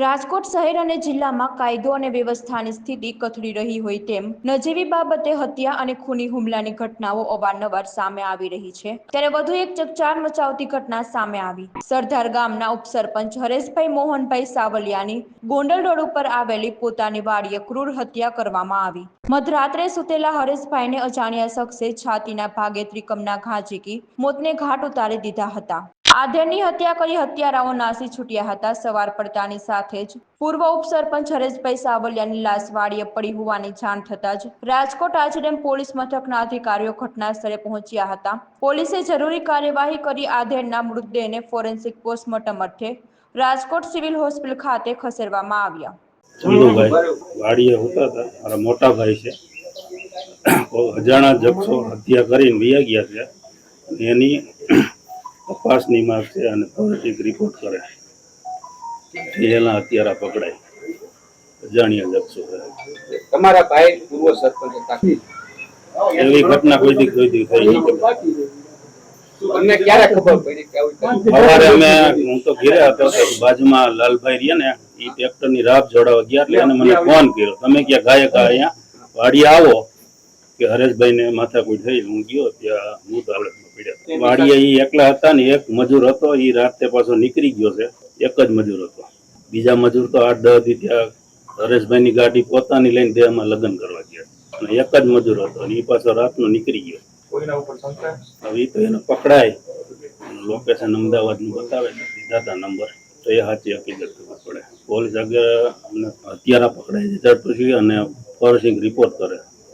રાજકોટ શહેર અને જિલ્લામાં કાયદો અને વ્યવસ્થાની સ્થિતિ કથળી રહી હોય તેમ નજીવી બાબતે હત્યા અને ખૂની હુમલાની ઘટનાઓ અવારનવાર સામે આવી રહી છે. ત્યારે વધુ એક ચકચાર મચાવતી ઘટના સામે આવી. સરદાર ગામના ઉપસરપંચ હરેશભાઈ મોહનભાઈ સાવલિયાની ગોંડલ રોડ ઉપર આવેલી પોતાની વાડીએ ક્રૂર હત્યા કરવામાં આવી. મધરાત્રે સુતેલા હરેશભાઈને અજાણ્યા શખ્સે છાતીના ભાગે ત્રિકમના ઘા ઝીકી, મોતને ઘાટ ઉતારી દીધા હતા. આધેડની હત્યા કરી હત્યારાઓ નાસી છૂટ્યા હતા. સવાર પડતાની સાથે જ પૂર્વ ઉપસરપંચ હરેશભાઈ સાવલિયાની લાશ વાડીએ પડી હોવાની જાણ થતાં જ રાજકોટ આચરેમ પોલીસ મથકના અધિકારીઓ ઘટના સ્થળે પહોંચ્યા હતા. પોલીસે જરૂરી કાર્યવાહી કરી આધેડના મૃતદેહને ફોરેન્સિક પોસ્ટમોર્ટમ અર્થે રાજકોટ સિવિલ હોસ્પિટલ ખાતે ખસેડવામાં આવ્યા. ચંદુભાઈ, વાડીએ હોતા હતા. મારા મોટા ભાઈ છે. અજાણા જક્ષો હત્યા કરીને વયા ગયા છે. એની તપાસની માંગ છે અને ફોરેન્સિક રિપોર્ટ કરે. એના અત્યારે પકડાય. અજાણ્યા જક્ષો તમારા ભાઈ પૂર્વ સરપંચ હતા. એવી ઘટના કોઈ દી કોઈ દી થઈ? સવારે અમે હું તો ઘેરે હતો તો બાજુમાં લાલભાઈ રહ્યા ને એ ટ્રેક્ટરની રાપ જોડાવા ગયા એટલે અને મને ફોન કર્યો. તમે ક્યાં ગાયક અહીંયા? વાડીએ આવો. કે હરેશભાઈને માથાકૂટ થઈ હું ગયો ત્યાં મૃત હાલતમાં પડ્યા વાડીએ એ એકલા હતા ને એક મજૂર હતો એ રાતે પાછો નીકળી ગયો છે. એક જ મજૂર હતો. બીજા મજૂર તો આઠ દસ દી ત્યાં હરેશભાઈની ગાડી પોતાની લઈને દેહમાં લગ્ન કરવા ગયા. અને એક જ મજૂર હતો અને એ પાછો રાતનો નીકળી ગયો. કોઈના ઉપર શંકા? હવે એ તો એને પકડાય. લોકેશન અમદાવાદનું બતાવે છે દીધા હતા નંબર. તો એ સાચી હકીકત ખબર પડે. પોલીસ આગળ અમને હત્યારા પકડાય છે. ઝડપી અને ફોરેન્સિક રિપોર્ટ કરે.